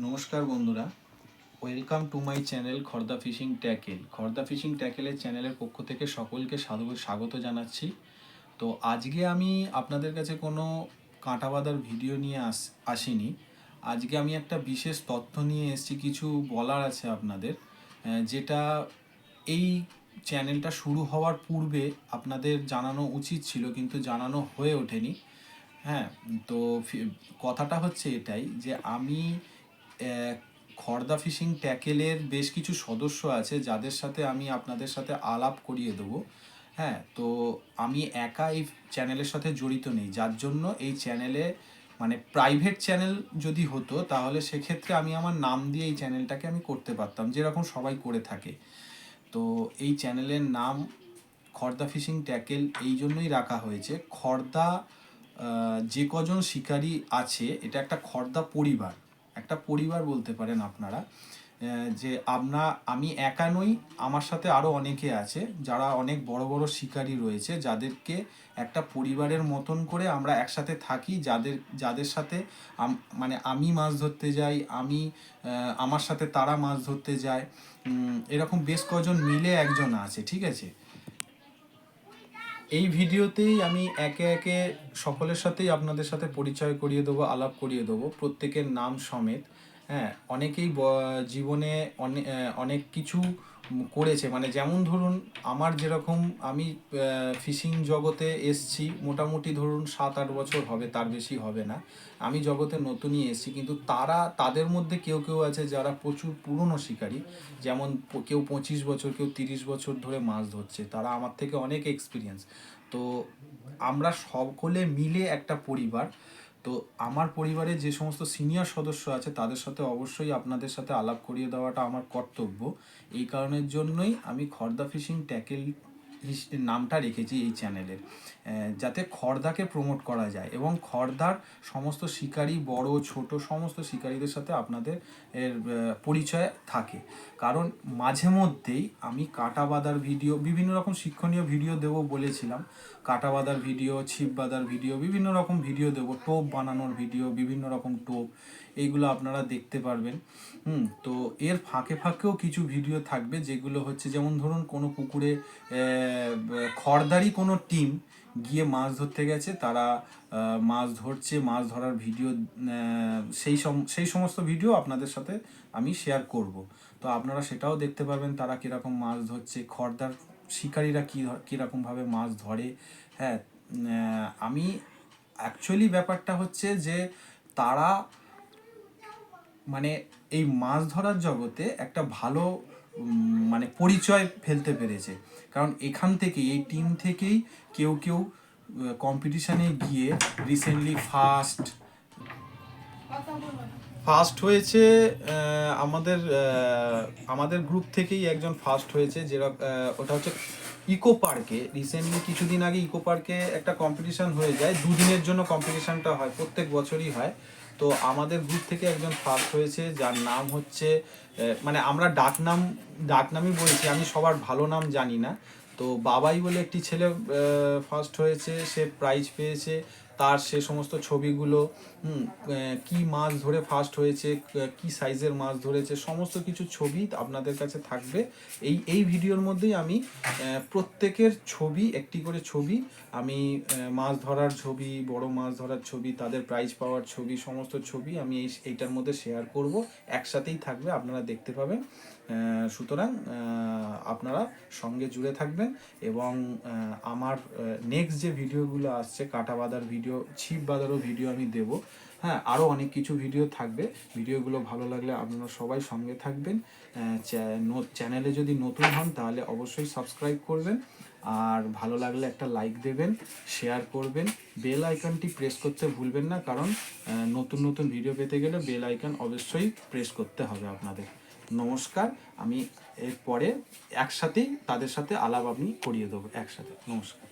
নমস্কার বন্ধুরা। Welcome to my channel Khorda fishing tackle Khorda fishing ট্যাকেলের চ্যানেলের পক্ষ থেকে সকলকে সাধু, স্বাগত জানাচ্ছি। তো আজকে আমি আপনাদের কাছে কোনো কাঁটা বাঁধার ভিডিও নিয়ে আস, আসিনি। আজকে আমি একটা বিশেষ তথ্য নিয়ে এসেছি, কিছু বলার আছে আপনাদের। যেটা এই চ্যানেলটা শুরু হওয়ার পূর্বে আপনাদের জানানো উচিত ছিল, কিন্তু জানানো হয়ে ওঠেনি। হ্যাঁ তো কথাটা হচ্ছে এটাই যে আমি খর্দা ফিশিং ট্যাকেলের বেশ কিছু সদস্য আছে যাদের সাথে আমি আপনাদের সাথে আলাপ করিয়ে দেবো। হ্যাঁ তো আমি একা এই চ্যানেলের সাথে জড়িত নেই। যার জন্য এই চ্যানেলে মানে প্রাইভেট চ্যানেল যদি হতো, তাহলে সেক্ষেত্রে আমি আমার নাম দিয়ে এই চ্যানেলটাকে আমি করতে পারতাম, যেরকম সবাই করে থাকে। তো এই চ্যানেলের নাম খর্দা ফিশিং ট্যাকেল এই জন্যই রাখা হয়েছে। খর্দা যে কজন শিকারী আছে, এটা একটা খর্দা পরিবার। একটা পরিবার বলতে পারেন আপনারা যে আপনা, আমি একা নই, আমার সাথে আরও অনেকে আছে যারা অনেক বড় বড় শিকারী রয়েছে, যাদেরকে একটা পরিবারের মতন করে আমরা একসাথে থাকি, যাদের যাদের সাথে মানে আমি মাছ ধরতে যাই, আমি আমার সাথে তারা মাছ ধরতে যায় এরকম বেশ কজন মিলে একজন আছে, ঠিক আছে? এই ভিডিওতেই আমি একে একে সকলের সাথেই আপনাদের সাথে পরিচয় করিয়ে দেবো, আলাপ করিয়ে দেবো, প্রত্যেকের নাম সমেত। হ্যাঁ অনেকেই জীবনে অনেক অনেক কিছু করেছে। মানে যেমন ধরুন, আমার যেরকম আমি ফিশিং জগতে এসছি, মোটামুটি ধরুন সাত আট বছর হবে, তার বেশি হবে না। আমি জগতে নতুনই এসেছি, কিন্তু তারা, তাদের মধ্যে কেউ কেউ আছে যারা প্রচুর পুরনো শিকারী। যেমন কেউ পঁচিশ বছর, কেউ তিরিশ বছর ধরে মাছ ধরছে। তারা আমার থেকে অনেক এক্সপিরিয়েন্স তো আমরা সকলে মিলে একটা পরিবার তো আমার পরিবারে যে সমস্ত সিনিয়র সদস্য আছে, তাদের সাথে অবশ্যই আপনাদের সাথে আলাপ করিয়ে দেওয়াটা আমার কর্তব্য। এই কারণের জন্যই আমি খর্দা ফিশিং ট্যাকেল নামটা রেখেছি এই চ্যানেলের। যাতে খর্দাকে প্রমোট করা যায় এবং খর্দার সমস্ত শিকারী, বড়, ছোট সমস্ত শিকারীদের সাথে আপনাদের এর পরিচয় থাকে। কারণ মাঝে মধ্যেই আমি কাটা বাঁধার ভিডিও, বিভিন্ন রকম শিক্ষণীয় ভিডিও দেবো বলেছিলাম। কাটা বাঁধার ভিডিও ছিপ বাঁধার ভিডিও, বিভিন্ন রকম ভিডিও দেবো, টোপ বানানোর ভিডিও, বিভিন্ন রকম টোপ। এইগুলো আপনারা দেখতে পারবেন। হুম, তো এর ফাঁকে ফাঁকেও কিছু ভিডিও থাকবে যেগুলো হচ্ছে যেমন ধরুন কোনো পুকুরে খড়দারি কোনো টিম গিয়ে মাছ ধরতে গেছে, তারা মাছ ধরছে, মাছ ধরার ভিডিও সেই সেই সমস্ত ভিডিও আপনাদের সাথে আমি শেয়ার করব। তো আপনারা সেটাও দেখতে পারবেন তারা কীরকম মাছ ধরছে, খড়দার শিকারীরা কী কীরকমভাবে মাছ ধরে হ্যাঁ আমি অ্যাকচুয়ালি ব্যাপারটা হচ্ছে যে তারা মানে এই মাছ ধরার জগতে একটা ভালো মানে পরিচয় ফেলতে পেরেছে। কারণ এখান থেকেই, এই টিম থেকেই কেউ কেউ কম্পিটিশানে গিয়ে রিসেন্টলি ফার্স্ট ফার্স্ট হয়েছে আমাদের আমাদের গ্রুপ থেকেই একজন ফার্স্ট হয়েছে, যেটা ওটা হচ্ছে ইকো পার্কে রিসেন্টলি কিছুদিন আগে ইকো পার্কে একটা কম্পিটিশন হয়ে যায়। দুদিনের জন্য কম্পিটিশনটা হয়, প্রত্যেক বছরই হয়। তো আমাদের গ্রুপ থেকে একজন ফার্স্ট হয়েছে, যার নাম হচ্ছে মানে আমরা ডাকনাম ডাকনামই বলছি, আমি সবার ভালো নাম জানি না। তো বাবাই বলে একটি ছেলে ফার্স্ট হয়েছে, সে প্রাইজ পেয়েছে। তার সে সমস্ত ছবিগুলো কি মাছ ধরে ফার্স্ট হয়েছে কি সাইজের মাছ ধরেছে, সমস্ত কিছু ছবি আপনাদের কাছে থাকবে। এই এই ভিডিওর মধ্যেই আমি প্রত্যেকের ছবি, একটি করে ছবি, আমি মাছ ধরার ছবি, বড় মাছ ধরার ছবি, তাদের প্রাইজ পাওয়ার ছবি, সমস্ত ছবি আমি এই, এইটার মধ্যে শেয়ার করব। একসাথেই থাকবে, আপনারা দেখতে পাবেন। সুতরাং আপনারা সঙ্গে জুড়ে থাকবেন এবং আমার নেক্সট যে ভিডিওগুলো আসছে কাটা ভিডিও ছিপ বাঁধারও ভিডিও আমি দেব। হ্যাঁ আরও অনেক কিছু ভিডিও থাকবে। ভিডিওগুলো ভালো লাগলে আপনারা সবাই সঙ্গে থাকবেন। চ্যানেলে যদি নতুন হন তাহলে অবশ্যই সাবস্ক্রাইব করবেন। আর ভালো লাগলে একটা লাইক দেবেন শেয়ার করবেন। বেল আইকনটি প্রেস করতে ভুলবেন না, কারণ নতুন নতুন ভিডিও পেতে গেলে বেল আইকন অবশ্যই প্রেস করতে হবে আপনাদের। নমস্কার, আমি এরপরে একসাথেই তাদের সাথে আলাপ আপনি করিয়ে দেবো, একসাথে। নমস্কার।